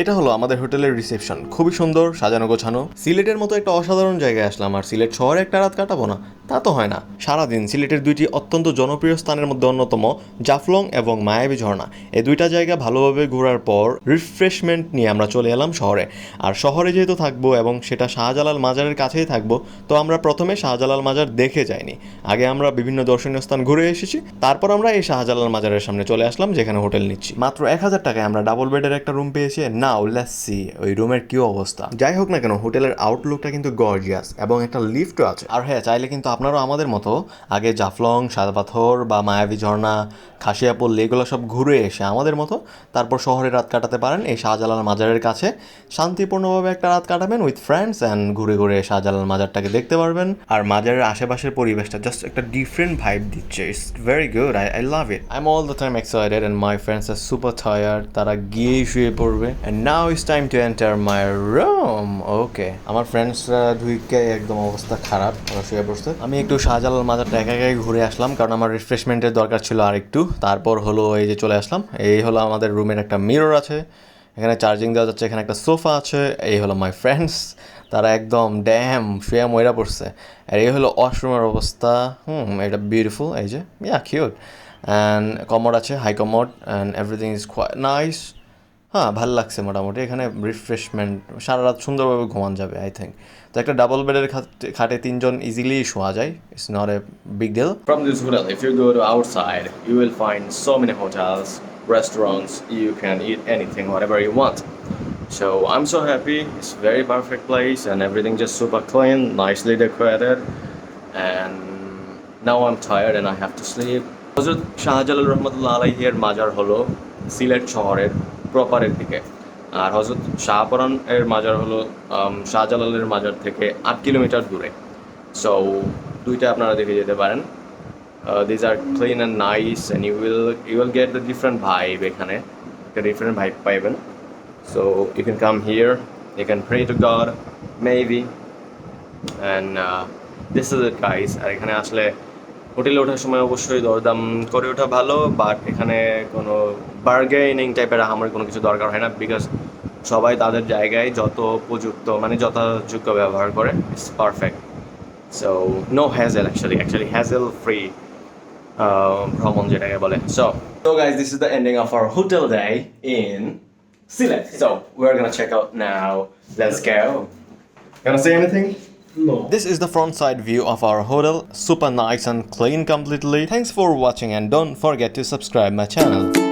এটা হলো আমাদের হোটেলের রিসেপশন। খুবই সুন্দর, সাজানো গোছানো। সিলেটের মতো একটা অসাধারণ জায়গায় আসলাম আর সিলেট শহরে একটা রাত কাটাবো না। তা তো হয় না। সারাদিন সিলেটের দুইটি অত্যন্ত জনপ্রিয় স্থানের মধ্যে অন্যতম জাফলং এবং মায়াবী ঝর্ণা। এই দুইটা জায়গা ভালোভাবে ঘোরার পর রিফ্রেশমেন্ট নিয়ে আমরা চলে এলাম শহরে। আর শহরে যেহেতু থাকব এবং সেটা শাহজালাল মাজারের কাছেই থাকব, তো আমরা প্রথমে শাহজালাল মাজার দেখে যাইনি। আগে আমরা বিভিন্ন দর্শনীয় স্থান ঘুরে এসেছি, তারপর আমরা এই শাহজালাল মাজারের সামনে চলে আসলাম, যেখানে হোটেল নিচ্ছি। মাত্র এক হাজার টাকায় আমরা ডাবল বেডের একটা রুম পেয়েছি। নাও লেটস সি ওই রুমের কি অবস্থা? যাই হোক না কেন, হোটেলের আউটলুকটা কিন্তু গর্জিয়াস এবং একটা লিফটও আছে। আর হ্যাঁ চাইলে কিন্তু আপনারাও আমাদের মতো আগে জাফলং সাদা পাথর বা মায়াবী ঝর্ণা, খাসিয়াপল্লি এগুলো সব ঘুরে এসে আমাদের মতো তারপর শহরে রাত কাটাতে পারেন এই শাহজালাল মাজারের কাছে। শান্তিপূর্ণভাবে একটা রাত কাটাবেন উইথ ফ্রেন্ডস অ্যান্ড ঘুরে ঘুরে শাহজালাল মাজারটাকে দেখতে পারবেন। আর মাজারের আশেপাশের পরিবেশটা জাস্ট একটা ডিফারেন্ট ভাইব দিচ্ছে। It's very good I I love it I am all the time excited and my friends are super tired তারা গিয়েই শুয়ে পড়বে। And now is time to enter my room okay আমার ফ্রেন্ডসরা ধুইকে একদম অবস্থা খারাপ। ওরা শুয়ে পড়ছে। আমি একটু শাহজালাল মাজারটা একা একাই ঘুরে আসলাম, কারণ আমার রিফ্রেশমেন্টের দরকার ছিল আর একটু তারপর হলো এই যে চলে আসলাম, এই হলো আমাদের রুমের একটা মিরর আছে, এখানে চার্জিং দেওয়া যাচ্ছে, এখানে একটা সোফা আছে, এই হলো মাই ফ্রেন্ডস তারা একদম ড্যাম শুয়ে ময়রা পড়ছে। আর এই হলো ওয়াশরুমের অবস্থা, হুম, এটা বিউটিফুল এই যে ইয়া কিউট অ্যান্ড কমোড আছে high commode and everything is quite nice হ্যাঁ ভালো লাগছে মোটামুটি। এখানে রিফ্রেশমেন্ট সারা রাত সুন্দরভাবে ঘুমান যাবে আই থিঙ্ক তো একটা ডাবল বেডের খাটে তিনজন ইজিলি শোয়া যায় it's not a big deal from this hotel if you go to outside you will find so many hotels restaurants you can eat anything whatever you want so I am so happy it's very perfect place and everything just super clean nicely decorated and now I am tired and I have to sleep Hazrat Shahjalal Rahmatullah আলাইহের মাজার হলো সিলেট শহরের প্রপারের দিকে। আর হজরত শাহপরান এর মাজার হলো শাহজালালের মাজার থেকে আট কিলোমিটার দূরে। সো দুইটা আপনারা দেখে যেতে পারেন। These are clean and nice and you will you will get the different vibe এখানে। একটা ডিফারেন্ট ভাইব পাইবেন। So you can come here you can free to god maybe and this is the কাইস আর এখানে আসলে হোটেলে ওঠার সময় অবশ্যই দরদাম করে ওঠা ভালো বাট এখানে কোনো বার্গেনিং টাইপের আমার কোনো কিছু দরকার হয় না বিকজ সবাই তাদের জায়গায় যত উপযুক্ত মানে যথাযোগ্য ব্যবহার করে it's perfect so no hassle actually actually hassle free ভ্রমণ যেটাকে বলে so So guys, this is the ending of our hotel day in Sylhet. So we're gonna check out now. Let's go. Gonna say anything? This is the front side view of our hotel, super nice and clean completely. Thanks for watching and don't forget to subscribe my channel.